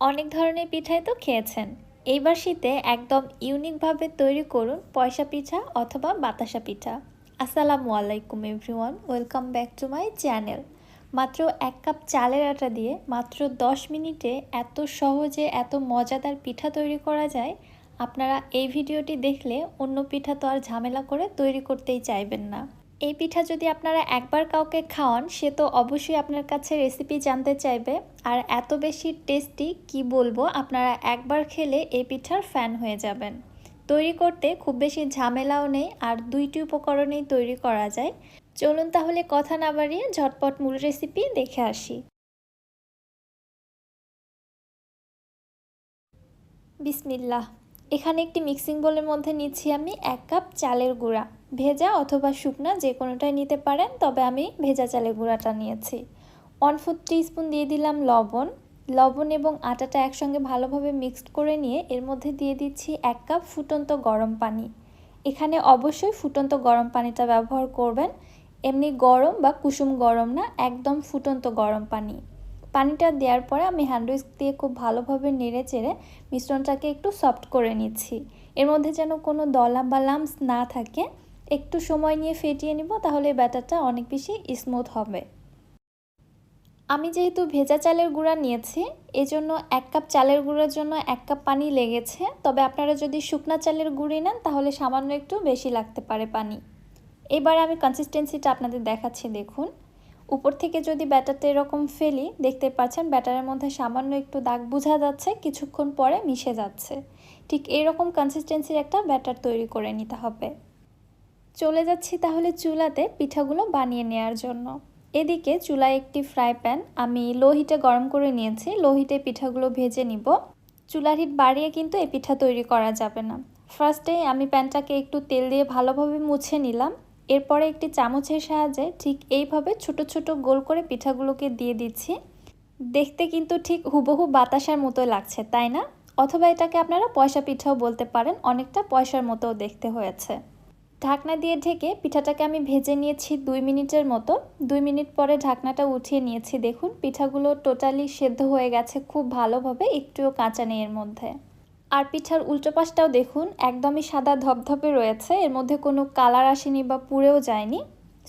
অনেক ধরনের পিঠাই তো খেয়েছেন। এইবার শীতে একদম ইউনিকভাবে তৈরি করুন পয়সা পিঠা অথবা বাতাসা পিঠা। আসসালামু আলাইকুম everyone, welcome back to my channel. মাত্র এক কাপ চালের আটা দিয়ে মাত্র দশ মিনিটে এত সহজে এত মজাদার পিঠা তৈরি করা যায়, আপনারা এই ভিডিওটি দেখলে অন্য পিঠা তো আর ঝামেলা করে তৈরি করতেই চাইবেন না। এই পিঠা যদি আপনারা একবার কাউকে খাওয়ান, সে তো অবশ্যই আপনার কাছে রেসিপি জানতে চাইবে। আর এত বেশি টেস্টি কি বলব, আপনারা একবার খেলে এই পিঠার ফ্যান হয়ে যাবেন। তৈরি করতে খুব বেশি ঝামেলাও নেই, আর দুইটি উপকরণেই তৈরি করা যায়। চলুন তাহলে কথা না বাড়িয়ে ঝটপট মূল রেসিপি দেখে আসি। বিসমিল্লাহ। এখানে একটি মিক্সিং বোলের মধ্যে নিচ্ছি আমি এক কাপ চালের গুঁড়া। ভেজা অথবা শুকনা যে কোনোটাই নিতে পারেন, তবে আমি ভেজা চালের গুঁড়াটা নিয়েছি। ওয়ান ফোর স্পুন দিয়ে দিলাম লবণ। লবণ এবং আটাটা একসঙ্গে ভালোভাবে মিক্সড করে নিয়ে এর মধ্যে দিয়ে দিচ্ছি এক কাপ ফুটন্ত গরম পানি। এখানে অবশ্যই ফুটন্ত গরম পানিটা ব্যবহার করবেন। এমনি গরম বা কুসুম গরম না, একদম ফুটন্ত গরম পানি। পানিটা দেওয়ার পরে আমি হ্যান্ড উইস্ক দিয়ে খুব ভালোভাবে নেড়ে চেড়ে মিশ্রণটাকে একটু সফট করে নিচ্ছি। এর মধ্যে যেন কোনো দলা বা লামস না থাকে। একটু সময় নিয়ে ফেটিয়ে নিব, তাহলে ব্যাটারটা অনেক বেশি স্মুথ হবে। আমি যেহেতু ভেজা চালের গুঁড়া নিয়েছি, এজন্য এক কাপ চালের গুঁড়োর জন্য এক কাপ পানি লেগেছে। তবে আপনারা যদি শুকনা চালের গুঁড়ি নেন, তাহলে সামান্য একটু বেশি লাগতে পারে পানি। এবার আমি কনসিস্টেন্সিটা আপনাদের দেখাচ্ছি, দেখুন। উপর থেকে যদি ব্যাটারটা এরকম ফেলি, দেখতে পাচ্ছেন ব্যাটারের মধ্যে সামান্য একটু দাগ বোঝা যাচ্ছে, কিছুক্ষণ পরে মিশে যাচ্ছে। ঠিক এরকম কনসিস্টেন্সির একটা ব্যাটার তৈরি করে নিতে হবে। চলে যাচ্ছি তাহলে চুলাতে পিঠাগুলো বানিয়ে নেওয়ার জন্য। এদিকে চুলায় একটি ফ্রাই প্যান আমি লো হিটে গরম করে নিয়েছি লো হিটে পিঠাগুলো ভেজে নিব। চুলার হিট বাড়িয়ে কিন্তু এই পিঠা তৈরি করা যাবে না। ফার্স্টে আমি প্যানটাকে একটু তেল দিয়ে ভালোভাবে মুছে নিলাম। এরপরে একটি চামচের সাহায্যে ঠিক এইভাবে ছোট ছোট গোল করে পিঠাগুলোকে দিয়ে দিচ্ছি। দেখতে কিন্তু ঠিক হুবহু বাতাসার মতো লাগছে, তাই না? অথবা এটাকে আপনারা পয়সা পিঠাও বলতে পারেন, অনেকটা পয়সার মতো দেখতে হয়েছে। ঢাকনা দিয়ে ঢেকে পিঠাটাকে আমি ভেজে নিয়েছি দুই মিনিটের মতো। দুই মিনিট পরে ঢাকনাটা উঠিয়ে নিয়েছি, দেখুন। পিঠাগুলো টোটালি সেদ্ধ হয়ে গেছে খুব ভালোভাবে, একটুও কাঁচা নেই এর মধ্যে। আর পিঠার উল্টো পাশটাও দেখুন, একদমই সাদা ধপধপে রয়েছে, এর মধ্যে কোনো কালার আসেনি বা পুড়েও যায়নি।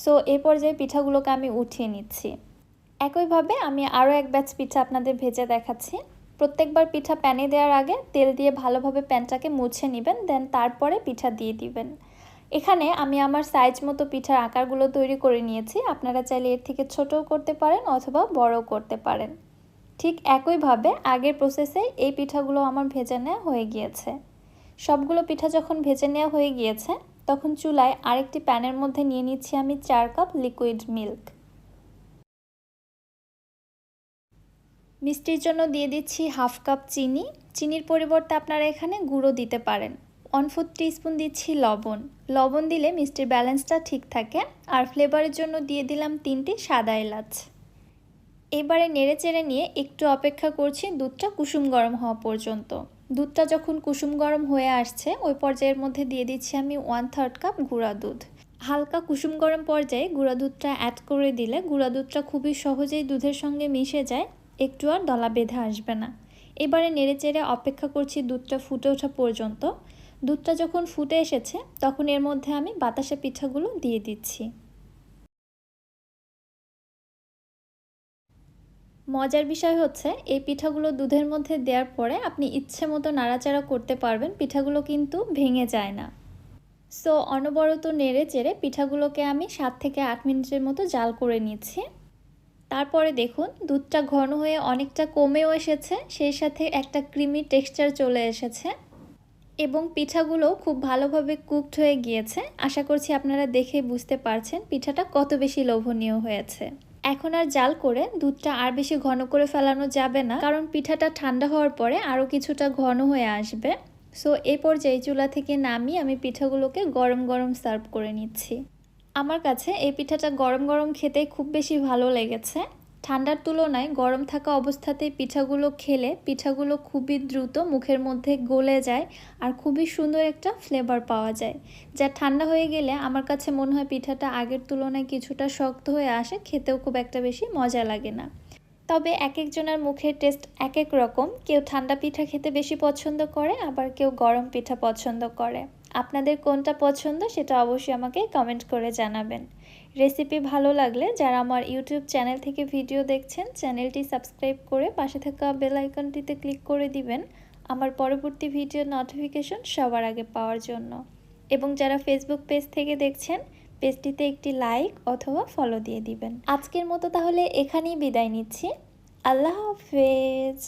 সো এই পর্যায়ে পিঠাগুলোকে আমি উঠিয়ে নিচ্ছি। একইভাবে আমি আরও এক ব্যাচ পিঠা আপনাদের ভেজে দেখাচ্ছি। প্রত্যেকবার পিঠা প্যানে দেওয়ার আগে তেল দিয়ে ভালোভাবে প্যানটাকে মুছে নেবেন, দেন তারপরে পিঠা দিয়ে দিবেন। এখানে আমি আমার সাইজ মতো পিঠার আকারগুলো তৈরি করে নিয়েছি। আপনারা চাইলে এর থেকে ছোটও করতে পারেন অথবা বড়ও করতে পারেন। ঠিক একইভাবে আগের প্রসেসে এই পিঠাগুলো আমার ভেজে নেওয়া হয়ে গিয়েছে। সবগুলো পিঠা যখন ভেজে নেওয়া হয়ে গিয়েছে, তখন চুলায় আরেকটি প্যানের মধ্যে নিয়ে নিচ্ছি আমি চার কাপ লিকুইড মিল্ক মিষ্টির জন্য দিয়ে দিচ্ছি হাফ কাপ চিনি। চিনির পরিবর্তে আপনারা এখানে গুঁড়ো দিতে পারেন। ওয়ান ফোর স্পুন দিচ্ছি লবণ। লবণ দিলে মিষ্টির ব্যালেন্সটা ঠিক থাকে আর ফ্লেভারের জন্য দিয়ে দিলাম তিনটি সাদা এলাচ। এবারে নেড়ে চেড়ে নিয়ে একটু অপেক্ষা করছি দুধটা কুসুম গরম হওয়া পর্যন্ত। দুধটা যখন কুসুম গরম হয়ে আসছে, ওই পর্যায়ের মধ্যে দিয়ে দিচ্ছি আমি ওয়ান থার্ড কাপ গুঁড়া দুধ। হালকা কুসুম গরম পর্যায়ে গুঁড়া দুধটা অ্যাড করে দিলে গুঁড়া দুধটা খুবই সহজেই দুধের সঙ্গে মিশে যায়, একটু আর দলা বেঁধে আসবে না। এবারে নেড়ে চেড়ে অপেক্ষা করছি দুধটা ফুটে ওঠা পর্যন্ত। দুধটা যখন ফুটে এসেছে, তখন এর মধ্যে আমি বাতাসা পিঠাগুলো দিয়ে দিচ্ছি। মজার বিষয় হচ্ছে, এই পিঠাগুলো দুধের মধ্যে দেওয়ার পরে আপনি ইচ্ছে মতো নাড়াচাড়া করতে পারবেন, পিঠাগুলো কিন্তু ভেঙে যায় না। সো, অনবরত নেড়ে চেড়ে পিঠাগুলোকে আমি সাত থেকে আট মিনিটের মতো জাল করে নিচ্ছি। তারপরে দেখুন, দুধটা ঘন হয়ে অনেকটা কমেও এসেছে, সেই সাথে একটা ক্রিমি টেক্সচার চলে এসেছে। এবং পিঠাগুলো খুব ভালোভাবে কুকড হয়ে গিয়েছে। আশা করছি আপনারা দেখে বুঝতে পারছেন পিঠাটা কত বেশি লোভনীয় হয়েছে। এখন আর জাল করে দুধটা আর বেশি ঘন করে ফেলানো যাবে না, কারণ পিঠাটা ঠান্ডা হওয়ার পরে আরও কিছুটা ঘন হয়ে আসবে। সো এই পর্যায়ে চুলা থেকে নামিয়ে আমি পিঠাগুলোকে গরম গরম সার্ভ করে নিচ্ছি। আমার কাছে এই পিঠাটা গরম গরম খেতে খুব বেশি ভালো লেগেছে। ঠান্ডার তুলনায় গরম থাকা অবস্থাতেই পিঠাগুলো খেলে পিঠাগুলো খুবই দ্রুত মুখের মধ্যে গলে যায় আর খুবই সুন্দর একটা ফ্লেভার পাওয়া যায়। যা ঠান্ডা হয়ে গেলে আমার কাছে মনে হয় পিঠাটা আগের তুলনায় কিছুটা শক্ত হয়ে আসে, খেতেও খুব একটা বেশি মজা লাগে না। তবে এক একজনের মুখের টেস্ট এক এক রকম। কেউ ঠান্ডা পিঠা খেতে বেশি পছন্দ করে, আবার কেউ গরম পিঠা পছন্দ করে। আপনাদের কোনটা পছন্দ সেটা অবশ্যই আমাকে কমেন্ট করে জানাবেন। রেসিপি ভালো লাগলে যারা আমার ইউটিউব চ্যানেল থেকে ভিডিও দেখছেন, চ্যানেলটি সাবস্ক্রাইব করে পাশে থাকা বেল আইকনটিতে ক্লিক করে দিবেন আমার পরবর্তী ভিডিও নোটিফিকেশন সবার আগে পাওয়ার জন্য। এবং যারা ফেসবুক পেজ থেকে দেখছেন পেজটিতে একটি লাইক অথবা ফলো দিয়ে দিবেন। আজকের মতো তাহলে এখানেই বিদায় নিচ্ছি। আল্লাহ হাফেজ।